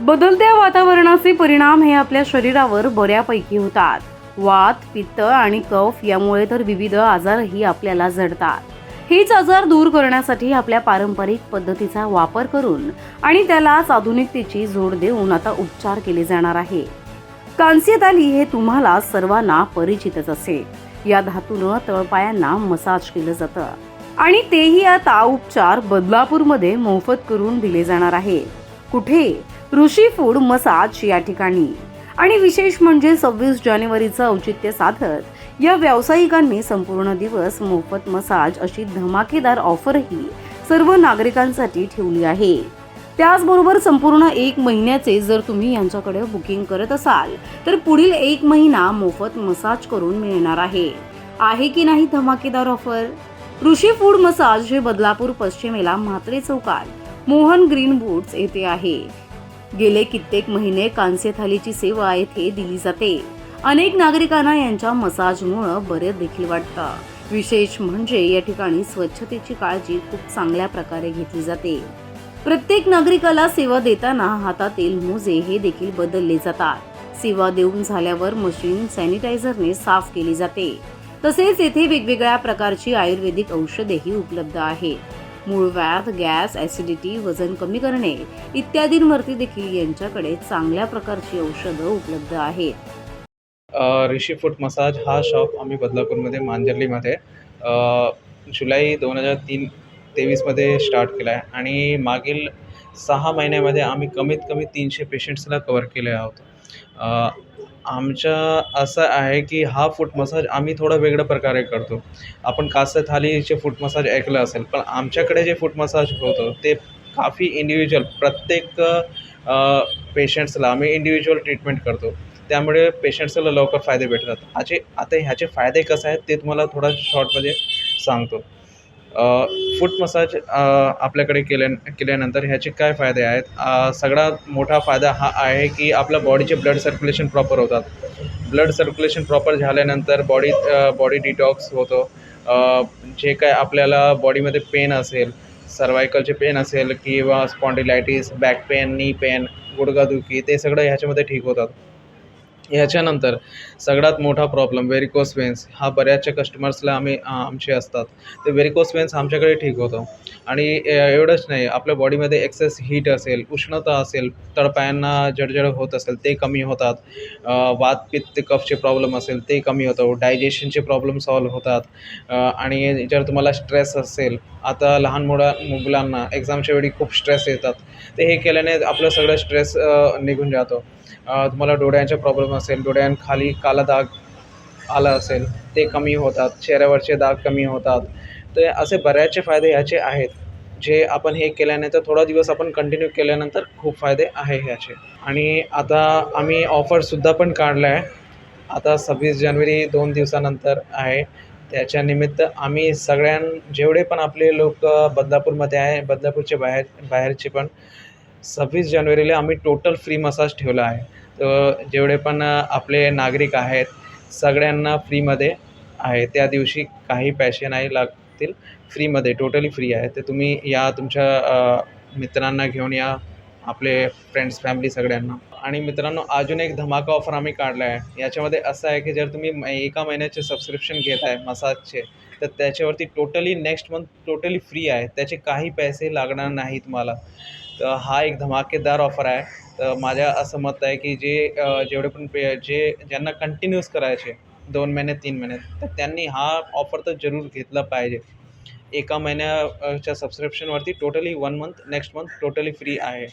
बदलत्या वातावरणाचे परिणाम हे आपल्या शरीरावर बऱ्यापैकी होतात. वात पित्त आणि कफ यामुळे तर विविध आजारही आपल्याला जडतात. हेच आजार दूर करण्यासाठी आपल्या पारंपरिक पद्धतीचा वापर करून आणि त्यालाच आधुनिकतेची जोड देऊन आता उपचार केले जाणार आहे. कांस्यताली हे तुम्हाला सर्वांना परिचितच असेल. या धातूनं तळपायांना मसाज केलं जातं. आणि तेही आता उपचार बदलापूरमध्ये मोफत करून दिले जाणार आहे. कुठे? ऋषी फूड मसाज या ठिकाणी. आणि विशेष म्हणजे सव्वीस जानेवारीचं औचित्य साधत या व्यावसायिकांनी संपूर्ण दिवस मोफत मसाज अशी धमाकेदार ऑफरही सर्व नागरिकांसाठी ठेवली आहे. त्याचबरोबर संपूर्ण एक महिन्याचे जर तुम्ही यांच्याकडे बुकिंग करत असाल तर पुढील एक महिना मोफत मसाज करून मिळणार आहे. आहे की नाही धमाकेदार ऑफर ऋषी फूड मसाज हे बदलापूर पश्चिमेला म्हात्रे चौकात मोहन ग्रीन बूट्स येथे आहे. गेले कित्येक महिने कांस्य थालीची सेवा येथे दिली जाते. अनेक नागरिकांना यांच्या मसाजमुळं बरे देखील वाटतं. विशेष म्हणजे या ठिकाणी स्वच्छतेची काळजी खूप चांगल्या प्रकारे घेतली जाते. प्रत्येक नागरिकाला सेवा देताना हातातील मोजे हे देखील बदलले जातात. सेवा देऊन झाल्यावर मशीन सॅनिटायझरने साफ केली जाते. तसेच येथे वेगवेगळ्या प्रकारची आयुर्वेदिक औषधेही उपलब्ध आहेत. मूळव्याध गॅस ॲसिडिटी वजन कमी करणे इत्यादींवरती देखील यांच्याकडे चांगल्या प्रकारची औषधं उपलब्ध आहेत. ऋषी फूट मसाज हा शॉप आम्ही बदलापूरमध्ये मांजर्लीमध्ये जुलै दोन हजार तीन तेवीसमध्ये स्टार्ट केला आहे. आणि मागील सहा महिन्यामध्ये आम्ही कमीत कमी तीनशे पेशंट्सला कवर केले आहोत. आमच्या असं आहे की हा फूट मसाज आम्ही थोडा वेगळ्या प्रकारे करतो. आपण कास्य थालीचे फूट मसाज ऐकलं असेल पण आमच्याकडे जे फूट मसाज होतं ते काफी इंडिव्हिज्युअल प्रत्येक पेशंट्सला आम्ही इंडिव्हिज्युअल ट्रीटमेंट करतो. त्यामुळे पेशंट्सला लवकर फायदे भेटतात. आजे आता ह्याचे फायदे कसं आहेत ते तुम्हाला थोडा शॉर्टमध्ये सांगतो. फूट मसाज आपल्याकडे केल्या केल्यानंतर ह्याचे काय फायदे आहेत? सगळ्यात मोठा फायदा हा आहे की आपल्या बॉडीचे ब्लड सर्क्युलेशन प्रॉपर होतात. ब्लड सर्क्युलेशन प्रॉपर झाल्यानंतर बॉडी बॉडी डिटॉक्स होतो. जे काय आपल्याला बॉडीमध्ये पेन असेल सर्वायकलचे पेन असेल किंवा spondylitis back pain knee pain गुडघादुखी ते सगळं ह्याच्यामध्ये ठीक होतात. ह्याच्यानंतर सगळ्यात मोठा प्रॉब्लेम व्हेरिकोस वेन्स हा बऱ्याचशा कस्टमर्सला आम्ही आमचे असतात. ते व्हेरिकोस वेन्स आमच्याकडे ठीक होतं. आणि एवढंच नाही. आपल्या बॉडीमध्ये एक्सेस हीट असेल उष्णता असेल तळपायांना जडजड होत असेल ते कमी होतात. वात पित्त कफचे प्रॉब्लेम असेल ते कमी होतं. डायजेशनचे प्रॉब्लेम सॉल्व्ह होतात. आणि जर तुम्हाला स्ट्रेस असेल आता लहान मुला मुलांना एक्झामच्या वेळी खूप स्ट्रेस येतात. ते हे केल्याने आपलं सगळं स्ट्रेस निघून जातो. तुम्हाला डोळ्यांचे प्रॉब्लेम असेल डोळ्यांखाली काला दाग आला असेल ते कमी होतात चेहऱ्यावरचे दाग कमी होतात. तर असे बऱ्याचसे फायदे ह्याचे आहेत. जे आपण हे केल्यानंतर थोडा दिवस आपण कंटिन्यू केल्यानंतर खूप फायदे आहे ह्याचे आणि आता आम्ही ऑफरसुद्धा पण काढला आहे आता सव्वीस जानेवारी दोन दिवसानंतर आहे. त्याच्यानिमित्त आम्ही सगळ्यां जेवढे पण आपले लोक बदलापूरमध्ये आहे बदलापूरचे बाहेर बाहेरचे पण सव्वीस जानेवारीला आम्ही टोटल फ्री मसाज ठेवला आहे. तर जेवढे पण आपले नागरिक आहेत सगळ्यांना फ्रीमध्ये आहे. त्या दिवशी काही पैसे नाही लागतील फ्रीमध्ये टोटली फ्री आहे. तर तुम्ही या तुमच्या मित्रांना घेऊन या आपले फ्रेंड्स फॅमिली सगळ्यांना. आणि मित्रांनो अजून एक धमाका ऑफर आम्ही काढला आहे याच्यामध्ये असं आहे की जर तुम्ही एका महिन्याचे सबस्क्रिप्शन घेत आहे मसाजचे तर त्याच्यावरती totally next month totally free आहे. त्याचे काही पैसे लागणार नाही तुम्हाला तर हा एक धमाकेदार ऑफर आहे. तर माझ्या असं मत आहे की जे जेवढे पण पे जे ज्यांना कंटिन्यूस करायचे दोन महिने तीन महिने तर त्यांनी हा ऑफर तर जरूर घेतला पाहिजे. एका महिन्याच्या सबस्क्रिप्शनवरती totally one month next month totally free आहे.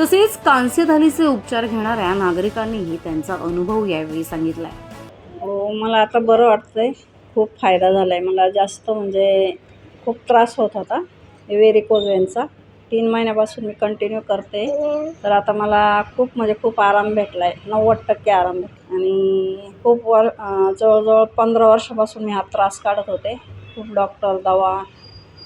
तसेच कांस्य उपचार घेणाऱ्या नागरिकांनीही त्यांचा अनुभव यावेळी सांगितलाय. हो मला आता बरं वाटतंय. खूप फायदा झाला आहे मला जास्त म्हणजे खूप त्रास होत होता. वेरिकोज यांचा तीन महिन्यापासून मी कंटिन्यू करते. तर आता मला खूप म्हणजे खूप आराम भेटला आहे नव्वद टक्के आराम भेटला आणि खूप वर जवळजवळ पंधरा वर्षापासून मी हा त्रास काढत होते. खूप डॉक्टर दवा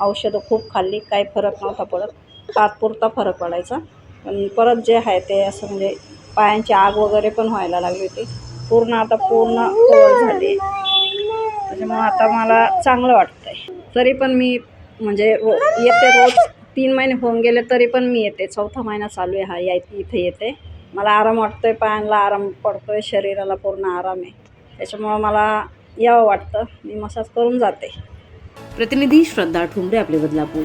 औषधं खूप खाल्ली. काही फरक नव्हता पडत. तात्पुरता फरक पडायचा. पण परत जे आहे ते असं म्हणजे पायांची आग वगैरे पण व्हायला लागली होती. पूर्ण आता पूर्ण कवर झाली. त्याच्यामुळं आता मला चांगलं वाटतं आहे तरी पण मी म्हणजे रो येते रोज तीन महिने होऊन गेले तरी पण मी येते. चौथा महिना चालू आहे हा या इथे येते. मला आराम वाटतोय पायांना आराम पडतो आहे शरीराला पूर्ण आराम आहे. त्याच्यामुळं मला यावं वाटतं. मी मसाज करून जाते. प्रतिनिधी श्रद्धा ठुंबरे आपले बदलापूर.